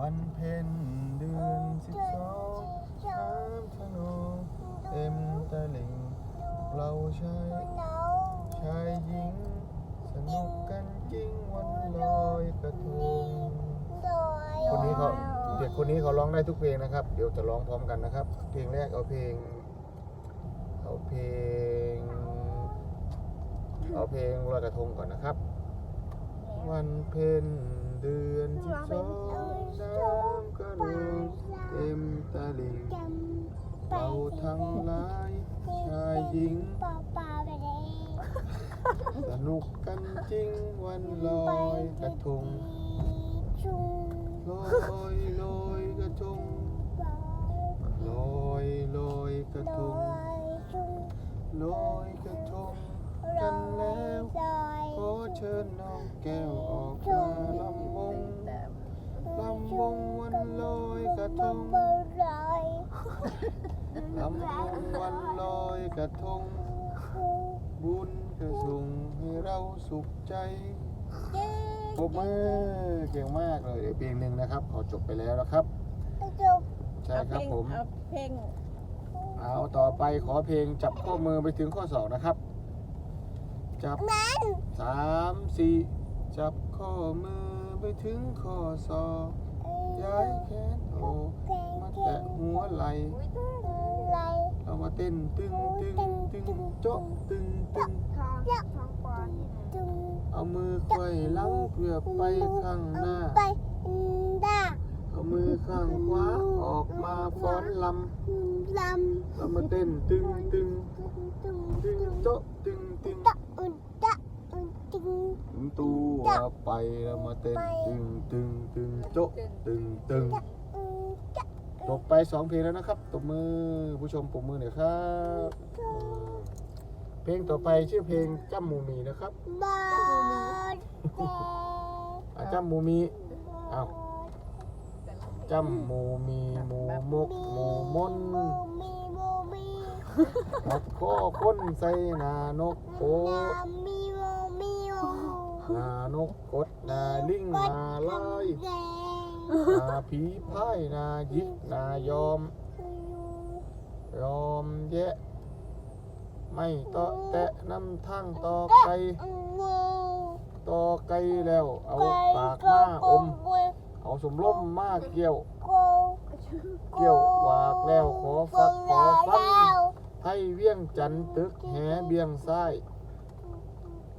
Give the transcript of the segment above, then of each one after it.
วันเพ็ญเดือนสิบสองน้ำทะนองเต็มตะลิ่งเราชายชายหญิง สนุกกันจริงวันลอยกระทงคนนี้เขาเด็กคนนี้เขาร้องได้ทุกเพลงนะครับ เดี๋ยวจะร้องพร้อมกันนะครับ เพลงแรกเอาเพลง เอาเพลง เอาเพลงลอยกระทงก่อนนะครับ วันเพ็ญเดือนสิบสอง น้ำกระนองเต็มตะลิ่งเราทั้งหลายชายหญิงสนุกกันจริงวันลอยกระทงลอยลอยกระทงลอยลอยกระทงลอยกระทงกันแล้วขอเชิญน้องแก้วออก อยกระทงลำวงวันลอยกระทง บุญกระส่งให้เราสุขใจปรบมือเก่งมากเลยเดี๋ยวเพลงหนึ่งนะครับขอจบไปแล้วนะครับใช่ครับผม เอาเพลงเอาต่อไปขอเพลงจับข้อมือไปถึงข้อสองนะครับ จับสามสี่จับข้อมือไปถึงข้อศอกย้ายแขนโอก มาแตะหัวไหล่เรามาเต้นตึงตึงตึงโจ๊ะตึงตึงทองทองปอนเอามือไขว้หลังเพื่อไปข้างหน้า เอามือข้างขวาออกมาฟ้อนลำเรามาเต้นตึงตึงตึงโจ๊ะตึงตึงถึงตัวไปเรามาเต้นตึงตึงตึงโจ๊ะตึงตึง จบไปสองเพลงแล้วนะครับตบมือผู้ชมปรบมือหน่อยครับอืมเพลงต่อไปชื่อเพลงจ้ำหมูมีนะครับอะจ้ำหมูมีเอาจ้ำหมูมีหมูมกหมูมนนกข้อค้นใส่หนานกโคหนานกกดหนาลิงหนาลายห นาผีพายนายิกนายอม ยอมแยะ ไม่ต่อแตะน้ำทั้งต่อไก่ต่อไก่แล้ว เอาปากมาอม เอาสมล้มมาเกี่ยว เกี่ยววากแล้วขอฟักขอฟันให้เวียงจันตึกแหเบียงซ้าย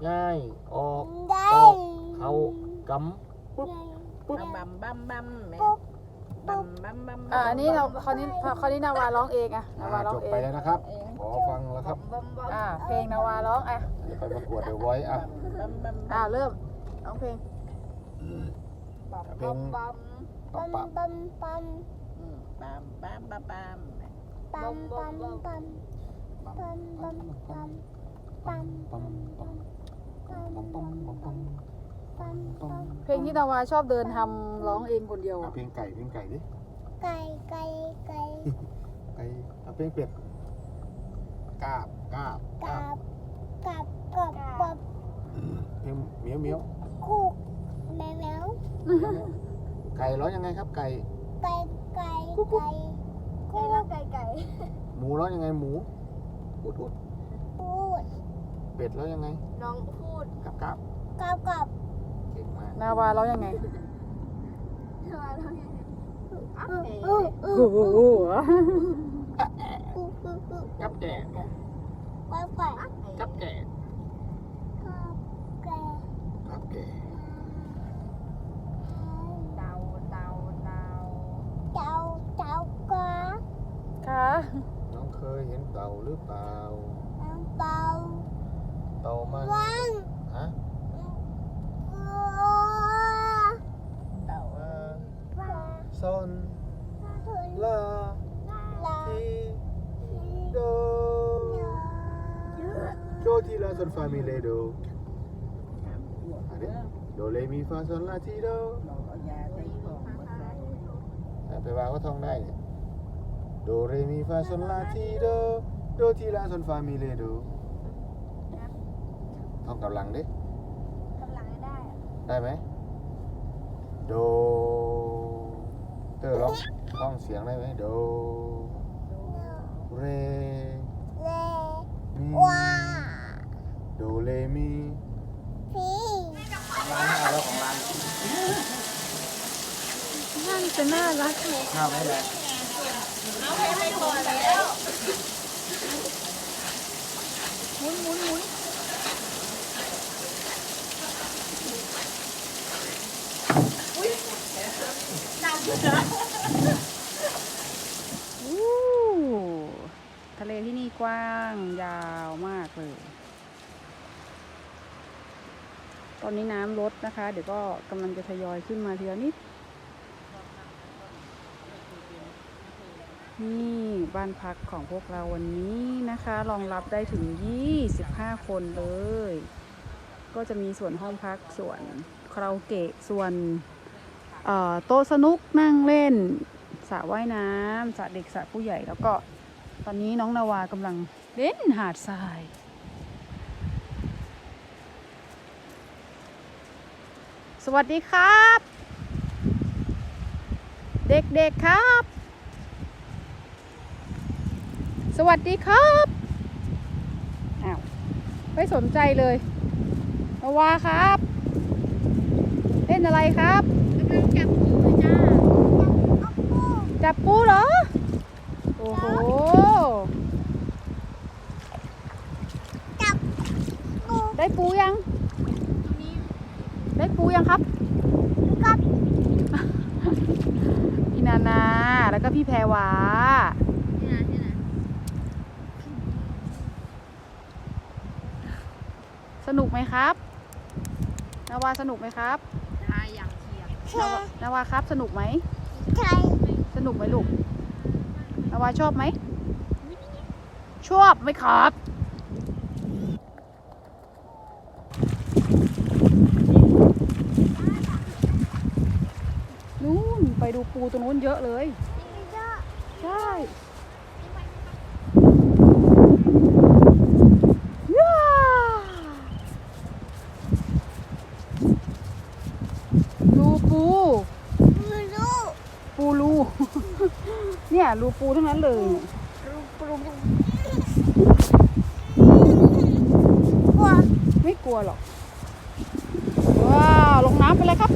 ง่ายออกออกเขากำปุ๊บ ปุ๊บบัมบัมบัมบัมแม่บัมบัมบัมอ่าอันนี้เราคราวนี้คราวนี้นาวาร้องเองอะนาอ่าวาร้อจงบเอไปงแล้วนะครับ ขอฟังแล้วครับบัมบัมอ่าเพลงนาวาร้องอะเดี๋ยวไปประกวดเดี๋ยวไว้อะ บัมบัมอ่าเริ่มร้องเพลงเพลงปับปับบัมบัมบัมบัมบัมปั๊มปั๊มปั๊มปั๊มปั๊มปั๊มปั๊มปั๊มปั๊มปั๊มปั๊ม เพลงที่นาวาชอบเดินทำร้องเองคนเดียวอะอะเพลงไก่เพลงไก่ดิไก่ไก่ไก่ไก่อะเพลงเป็ดกาบกาบกากับบกับกับกับเพลงเหมียวเหมียวคุกแมวแมวไก่ร้องยังไงครับ ไก่ไก่ไก่ไก่ไก่ละไก่ไก่หมูร้องยังไงหมูอุดอุดพูดเป็ดร้องยังไงน้องพูดกับกับกับกับเก่งมากนาวาร้องยังไงอู้อู้โอ้โหอู้อู้อู้กับแก่ไก่ไก่กับแก่กับไก่กับแก่เตาเตาเตาเจ้าเจ้ากาค่ะน้องเคยเห็นเต่าหรือเปล่า sol ฟาเมเลโดโดเลมีฟาโซลาทีโดแต่ว่าก็ท่องได้โดเรมีฟาโซลาทีโดโดทีลาโซลฟาเมเลโดท่องกำลังดิกัลังได้ ได้ไหมโดเตอร์ร้องร้องเสียงได้ไหมโดเรมี โดเลมีร้านอะไรของร้านน่าจะน่ารักข้าวไม่แหละหมุนหมุนหมุนอู้ทะเลที่นี่กว้างยาวมากเลย ตอนนี้น้ำลดนะคะ เดี๋ยวก็กำลังจะทยอยขึ้นมาทีละนิด นี่บ้านพักของพวกเราวันนี้นะคะ รองรับได้ถึง 25 คนเลย ก็จะมีส่วนห้องพักส่วนคาราโอเกะส่วนโต๊ะสนุกนั่งเล่นสระว่ายน้ำสระเด็กสระผู้ใหญ่แล้วก็ตอนนี้น้องนาวากำลังเล่นหาดทราย สวัสดีครับ เด็กๆครับ สวัสดีครับอ้าวไม่สนใจเลยมาวาครับ เล่นอะไรครับจับปูจ้าจับปูเหรอ โอ้โห จับปู ได้ปูยัง ได้ปูยังครับ กับ พี่นานา แล้วก็พี่แพรวาสนุกไหมครับนาวาสนุกไหมครับเชนาวานาวาครับสนุกไหม ใช่สนุกไหมลูกนาวาชอบไหม ชอบไหมครับ นู่นไปดูปูตรงนู้นเยอะเลยเยอะ ใช่ย่าดูปูมือลูกปูรู เนี่ยรูปูทั้งนั้นเลยลูกปูกลัวไม่กลัวหรอก ว้าว ลงน้ำไปเลยครับ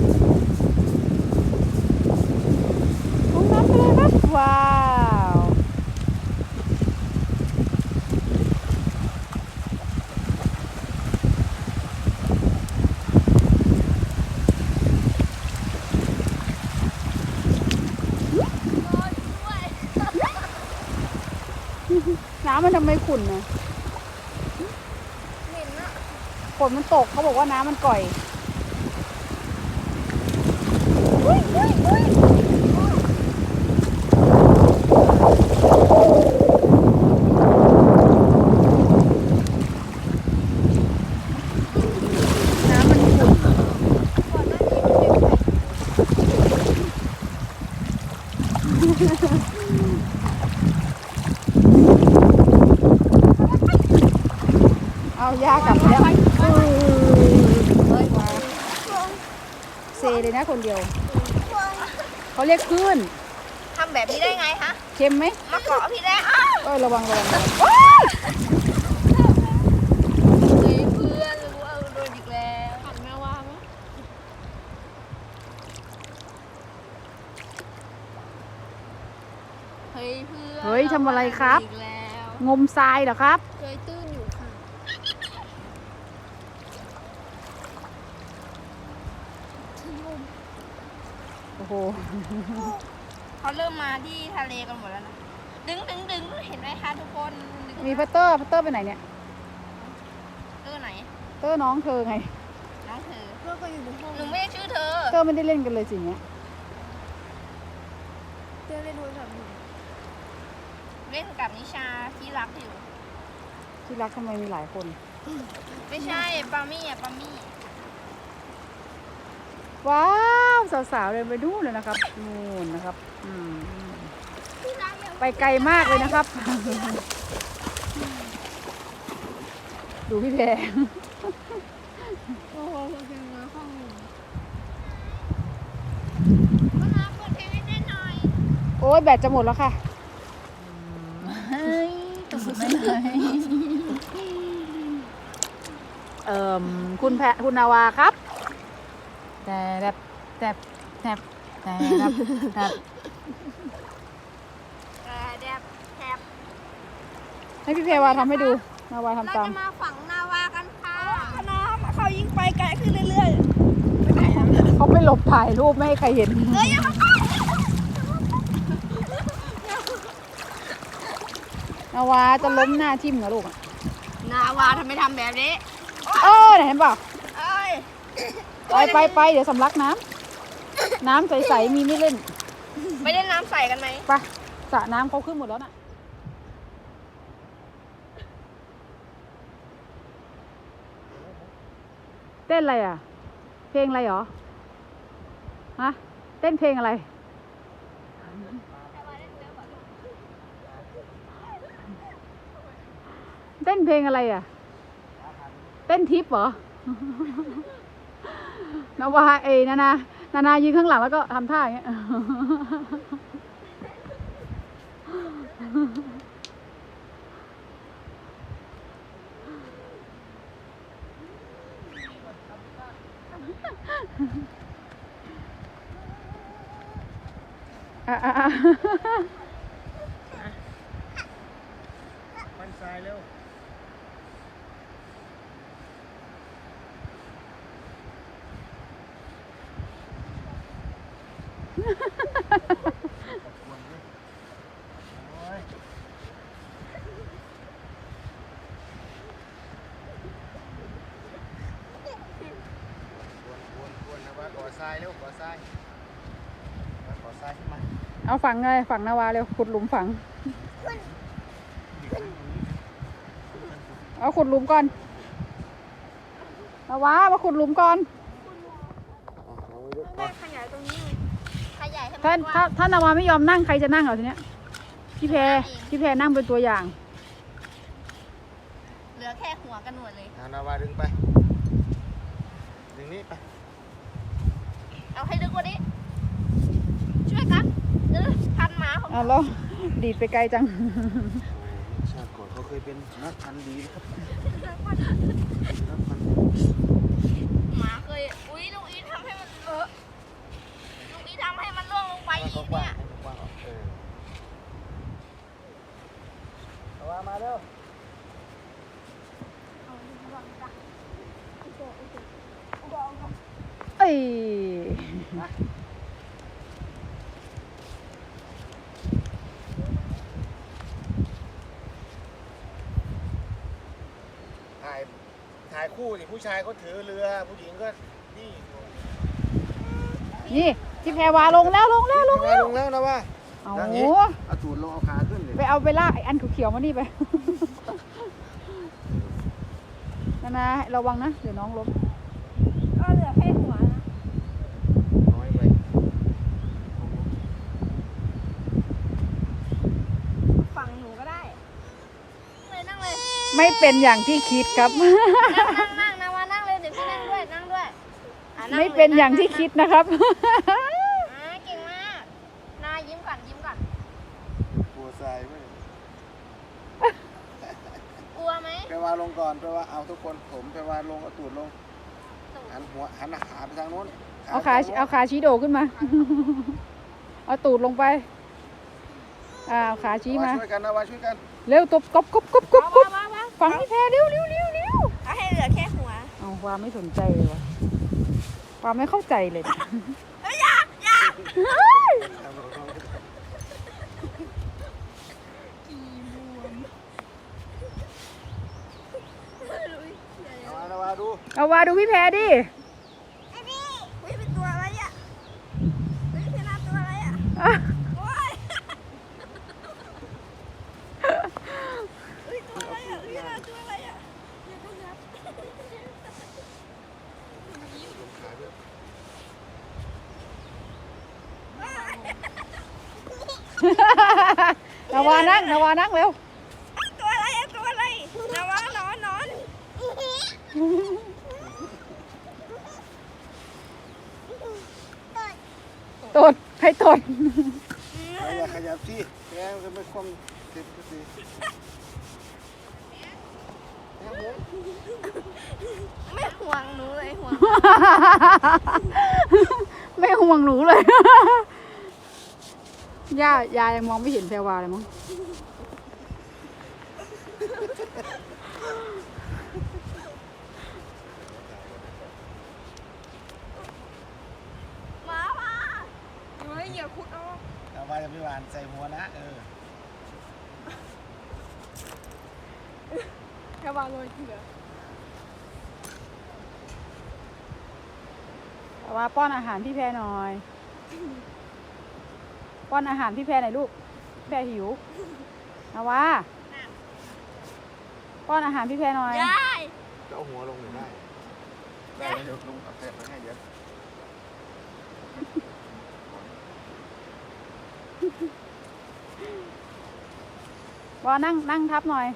ลงน้ำไปเลยครับ ว้าว น้ำมัน ทำไมขุ่นนะเหม็นอะฝนมันตกเขาบอกว่าน้ำมันก่อย น้ำมันขุ่นเอา ยากลับแล้วเออมาเซเลยนะคนเดียว เขาเรียกคลื่นทำแบบนี้ได้ไงคะเค็มไหมมาเกาะพี่ได้อ้าวเอ้ยระวังระวังระวังเพื่อนรู้ว่าโดนอีกแล้วหันแม่ว่าไหมเฮ้ยเพื่อนเฮ้ยทำอะไรครับ อีกแล้วงมทรายเหรอครับ เคยตื้น อยู่ค่ะโอ้โห เขาเริ่มมาที่ทะเลกันหมดแล้วนะ ดึงดึงดึงเห็นไหมคะทุกคนดึงมีพัตเตอร์พัตเตอร์ไปไหนเนี่ยเตอร์ไหน เตอร์น้องเธอไง น้องเธอเพื่อนก็อยู่ในห้องหนูไม่ได้ชื่อเธอ เตอร์ไม่ได้เล่นกันเลยสิเนี้ยเล่นกับนิชาที่รักอยู่ ที่รักทำไมมีหลายคน ไม่ใช่ปามี่อะปามี่ ว้าว สาวๆเดินไปดูนเลยนะครับนู่นนะครับอืมไปไกลมากเลยนะครับ ดูพี่แพรโอ้โหคุณเป็นมาห้องหนูมาหาเปิดทีวีได้หน่อยอ้ยแบตจะหมดแล้วค่ะเฮ้ยตุ่มไม่เลยเอ่อคุณแพคุณนาวาครับ แต่แบบแต่แต่แต่แบบแต่แดบแทบให้พี่เพวาทำให้ดูนาวาเราทำตาม จะมาฝังนาวากันค่ะน้ำเขายิ่งไปไกลขึ้นเรื่อยเขาไปหลบถ่ายรูปไม่ให้ใครเห็น ๆเฮ้ยอย่ามานาวาจะล้มหน้าทิ่มเหรอลูกอะนาวาทำไมทำแบบนี้ เออไหนเห็นเปล่าเอ้ย ไปไปไปเดี๋ยวสำลักน้ำน้ำใสๆมีไม่เล่นไปเล่นน้ำใส่กันไหมไปสระน้ำเขาขึ้นหมดแล้วน่ะเต้นอะไรอะ เพลงอะไรหรอฮะเต้นเพลงอะไร เต้นเพลงอะไรอะ เต้นทิปเหรอ นาวาเอยนานานานายืนข้างหลังแล้วก็ทำท่าอย่างเงี้ยอะอะอะมันทรายเร็ว วนๆวนๆนะว่าก่อทรายเร็วก่อทรายมาก่อทรายขึ้นมา เอา ฝังเลยฝังนาวาเร็วขุดหลุมฝัง เอาขุดหลุมก่อนนาวามาขุดหลุมก่อน แม่ขยายตรงนี้ขยายให้ถ้ามันกถ้าว้างถ้านาวาไม่ยอมนั่งใครจะนั่งเหรอทีเนี้ยพี่แพรพี่แพรนั่งเป็นตัวอย่าง เหลือแค่หัวกันหนวดเลย เอานาวาดึงไป ดึงนี้ไป เอาให้ลึกกว่านี้ช่วยกันเออ พันหมาของอะแล้วดีดไปไกลจัง ชาติก่อนเขาเคยเป็นนักพันธุ์ดีนะครับนักพันธุ์หมาเคย อุ้ยลุงอีททำให้มันเลอะลุงอีททำให้มันล่วงลงไปให้อีเขากกว้าเนี่งยให้เขากว้างออกเออเอาว่ามาเร็วเอ้ย ถ่าย ถ่ายคู่นี่ผู้ชายก็ถือเรือ ผู้หญิงก็นี่นี่พี่แพรวาลงแล้วลงแล้วลงมาแล้วลงแล้วนะว่าเอาย่างนี้เอาตูดลงเอาขาขึ้นเลยไปเอาไปลากไอ้อันเขียวๆมานี่ไปนานาระวังนะเดี๋ยวน้องล้ม ก็เหลือแค่หัวนะ น้อยไป ฝั่งหนูก็ได้ เลยนั่งเลย ไม่เป็นอย่างที่คิดครับนั่งนั่งนะว่านั่งเลยเดี๋ยวพี่นั่งด้วยนั่งด้วยอะงไม่เป็นอย่างที่ลคิดนะครับ อ่าเก่งมากนายิ้มก่อนยิ้มก่อน กลัวทรายไหมกลัวไหมไปวาลงก่อนไปว่าเอาทุกคนผมไปวาลงเอาตูดลงหันหัวหันขาไปทางโน้นเอาขาเอาขาชี้โดขึ้นมา เอาตูดลงไปอ่าเอาขาชี้มา ช่วยกันนะว่าช่วยกัน เร็วตบกบกบกบกบกบว้าวว้าว ฟังพี่แพรเร็วเร็วเร็วเร็วเอาให้เหลือแค่หัวเอาความไม่สนใจเลยวะความไม่เข้าใจเลยเอามานะว่าดูเอาว่าดูพี่แพรดิอุ้ยเป็นตัวอะไรอะเฮ้ยเป็นตัวอะไรอะ อะ โอ้ยเฮ้ยตัวอะไรอะเฮ้ยตัวอะไรอะเดี๋ยวต้องนับ ขาด้วย นาวานั่งนาวานั่งเร็วตัวอะไรอะตัวอะไรนาวานอนนอนตดใครตดไปใหญ่ขยับสิแกมันก็ไม่คว่ำสิบสิแกหมุนไม่ห่วงหนูเลยห่วง ไม่ห่วงหนูเลย ย่ายายังมองไม่เห็นแพรวาเลยมั้งหมามาเฮ้ยอย่าคุดเอาเอาไว้จะไม่หวานใส่หัวนะ เออแค่วางเลยทีเดียวแพรวาป้อนอาหารพี่แพรหน่อย ป้อนอาหารพี่แพรหน่อยลูกแพรหิวเอาวาป้อนอาหารพี่แพรหน่อยยายจะเอาหัวลงหรือได้ได้เดี๋ยวลงเอาแปะไปให้เดี๋ยววานั่งนั่งทับหน่อย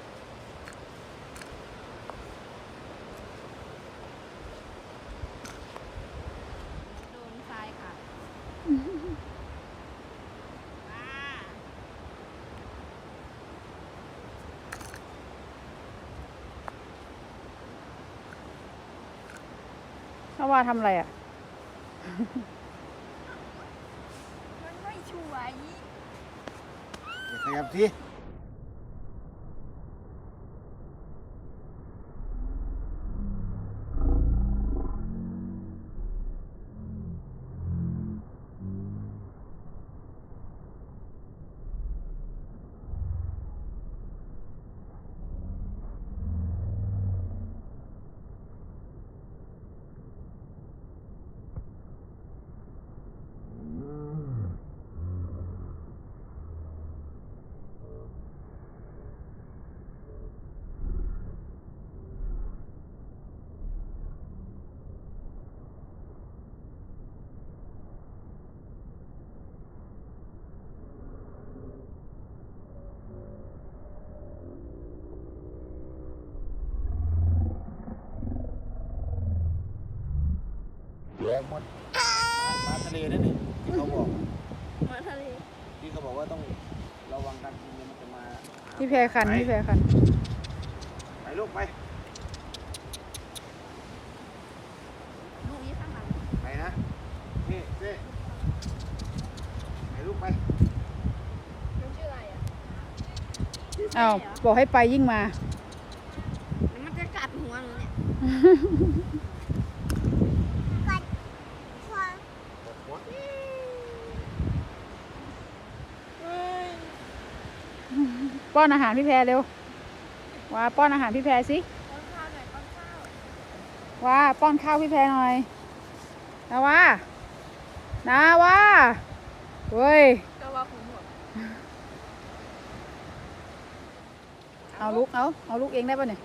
โดนทรายค่ะว้า เอา วาทำอะไรอะ มันไม่ช่วยอย่าขยับสิ แรงหมดมาทะเลนั่นนี่ที่เขาบอกมาทะเลที่เขาบอกว่าต้องระวังการกินเนี่ยมันจะมาพี่แพรคันพี่แพรคัน ไปลูกไปลูกยี่ข้างหลังไปนะนี่เจ้ไปลูกไปมันชื่ออะไรอะอ้าวบอกให้ไปยิ่งมาเดี๋ยวมันจะกัดหัวหนูเนี่ย กัดหัว หัว ป้อนอาหารพี่แพรเร็วว่าป้อนอาหารพี่แพรสิป้อนข้าวหน่อยป้อนข้าววาป้อนข้าวพี่แพรหน่อยนะว่านะว่าเว้ยเอาลูกเอาเอาลูกเองได้ป่ะเนี่ย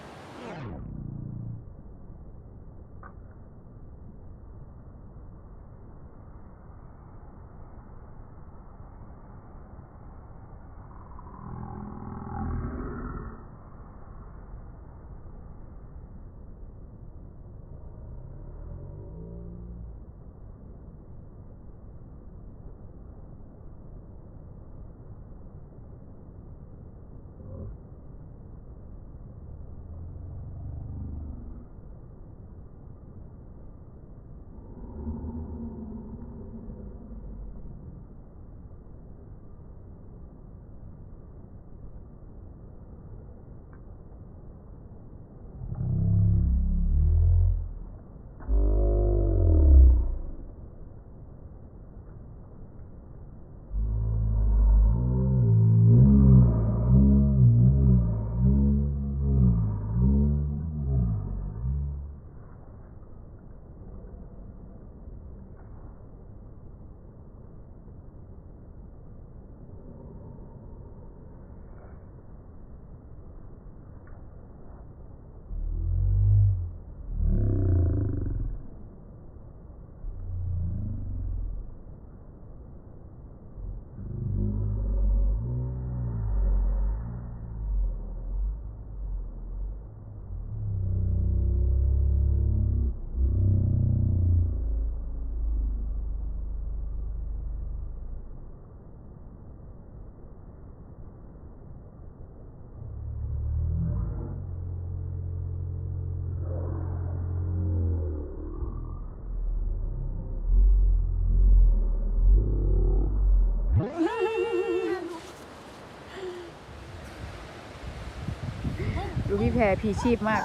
ดูพี่แพรพีชีพมาก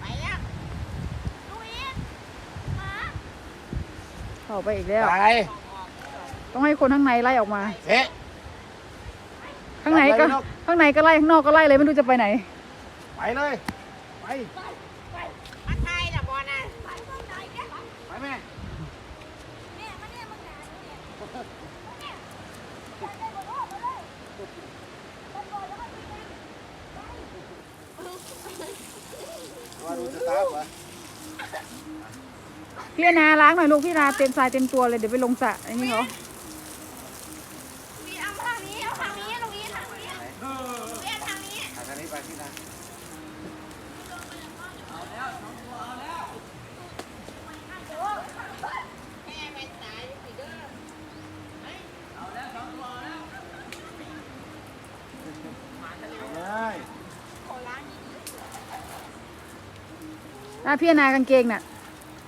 ไปแล้วลุยมาเข้าไปอีกแล้ว ไปต้องให้คนข้างในไล่ออกมา เอ๊ะ ข้างในก็ไปเลยนกข้างในก็ไล่ ข้างนอกก็ไล่เลยไม่รู้จะไปไหน ไปเลย ไป มาไทยละบอลนะ ไปแม่ ว่าดูจะ ตามวะพี่นาล้างหน่อยลูกพี่นาเต็มทรายเต็มตัวเลยเดี๋ยวไปลงสระอันนี้เหรอเอาทางนี้เอาทางนี้ลุยทางนี้เรียกทางนี้ทางนี้ไปที่นั่นแม่เป็นสายสีเด้ อะพี่นากางเกงน่ะ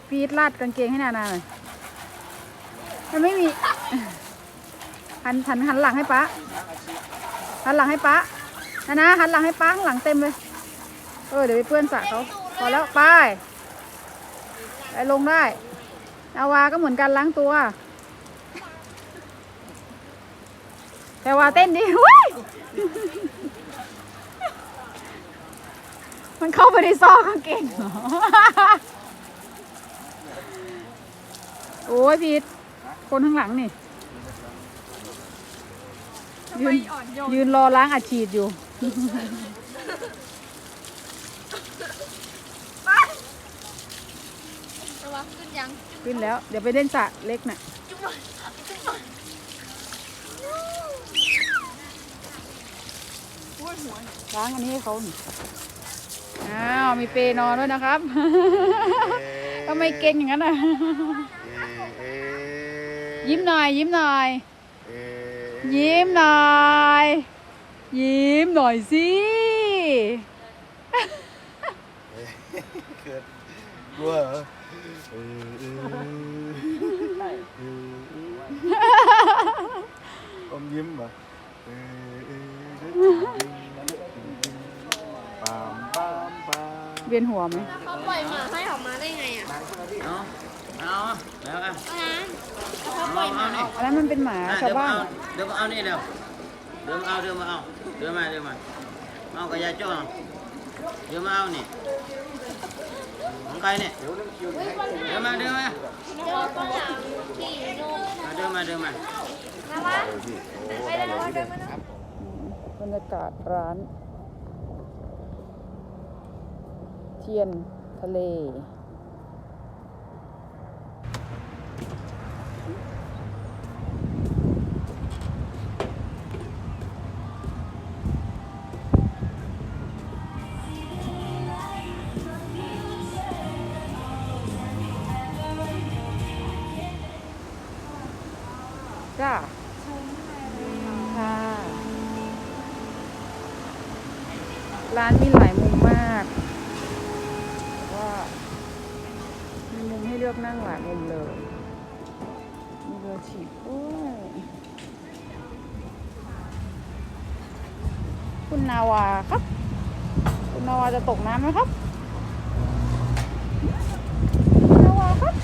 พีทลาดกางเกงให้นานาหน่อยมันไม่มี หันหันหันหลังให้ป๊าหันหลังให้ป๊านานาหันหลังให้ป๊าข้างหลังเต็มเลย เออเดี๋ยวไปเปื้อนสระเขาพอแล้วไปไปลงได้นาวาก็เหมือนกันล้างตัวแต่ว่าเต้นดิเว้ย มันเข้าไปในซอกกางเกงเหรอ โอ้ยพีทคนข้างหลังนี่ยืนยืนรอล้างอัดฉีดอยู่ ระวังขึ้นยังขึ้นแล้ว เดี๋ยวไปเล่นสระเล็กน่ะล้างอันนี้ให้เขาหน่ อยอ้าวมีเปรย์นอนด้วยนะครับ ทำไมเก่งอย่างนั้นอะ ยิ้มหน่อย ยิ้มหน่อย ยิ้มหน่อย ยิ้มหน่อยสิเกิดกลัวเหรอเออเออเอออมยิ้มเหรอเอ เวียนหัวไหมเขาปล่อยหมาให้ออกมาได้ไงอะเอาเอาแล้วอะเอาน้ำเขาปล่อยหมาออกอันนั้นมันเป็นหมาอะชาวเดี๋ยวมาบ้าน เอาเดี๋ยวมาเอานี่เดี๋ยวเดี๋ยวมาเอาเดี๋ยวมาเอาเดี๋ยวมาเดี๋ยวมาเอากระยาจ้องเดี๋ยวมาเอานี่ของใครเนี่ยเดี๋ยวมาเดี๋ยวมาเจอตัวหลังขี่นกเอาเดี๋ยวมาเดี๋ยวมา นะวะไปเลยนะเดินมานะบรรยากาศร้าน เทียนทะเล จ้าค่ะ ร้านมีหลายมุมมากแต่ว่า มีมุม ให้เลือกนั่งหลายมุมเลยมีเรือฉีบด้วยคุณนาวาครับ คุณนาวาจะตกน้ำไหมครับคุณนาวาครับ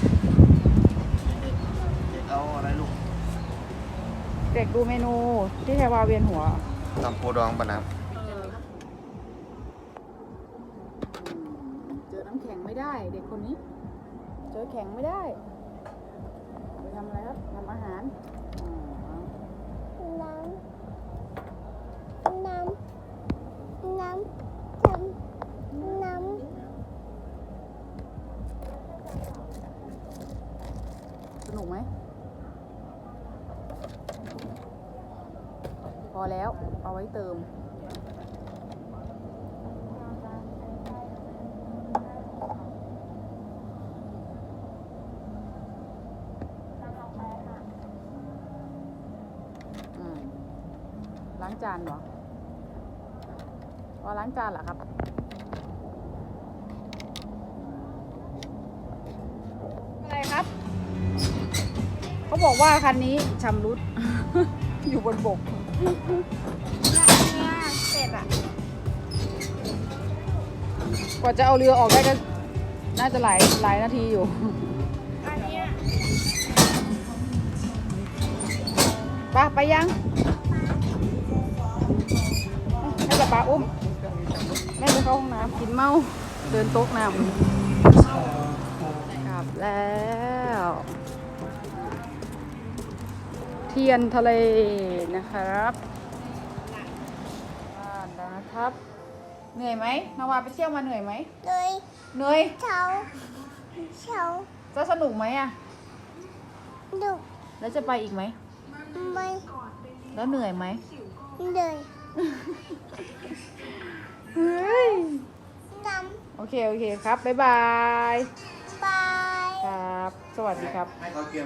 เอาอะไรลูกเด็กดูเมนูที่แทวาเวียนหัวทำโพดองปะน้เจอน้ำแข็งไม่ได้เด็กคนนี้เจอแข็งไม่ได้ ไปทำอะไรครับทำอาหารอ๋อน้ำน้ำน้ำน้ำน้สนุกไหม พอแล้ว เอาไว้เติม อืม ล้าง จานเหรอพอล้างจานเหรอครับ อะไรครับ เขาบอกว่าคันนี้ชำรุด อยู่บนบกเนี่ยเนี่ยเสร็จอะกว่าจะเอาเรือออกได้ก็น่าจะหลายหลายนาทีอยู่ อันเนี้ยไปไปยัง ให้ป๊าป๊าอุ้มแม่ไปเข้าห้องน้ำกินเมาเดินโต๊ะน้ำกลับแล้ว เทียนทะเลนะครับบ้านแล้วนะครับ เหนื่อยไหมนาวาไปเที่ยวมาเหนื่อยไหมเลยเหนื่อยเช้าเช้าจะสนุกไหมอะดุแล้วจะไปอีกไหมไม่แล้วเหนื่อยไหมเลย เฮ้ยน้โอเค โอเคครับ บ๊ายบายำบาย ครับ สวัสดีครับ ให้เขาเตรียม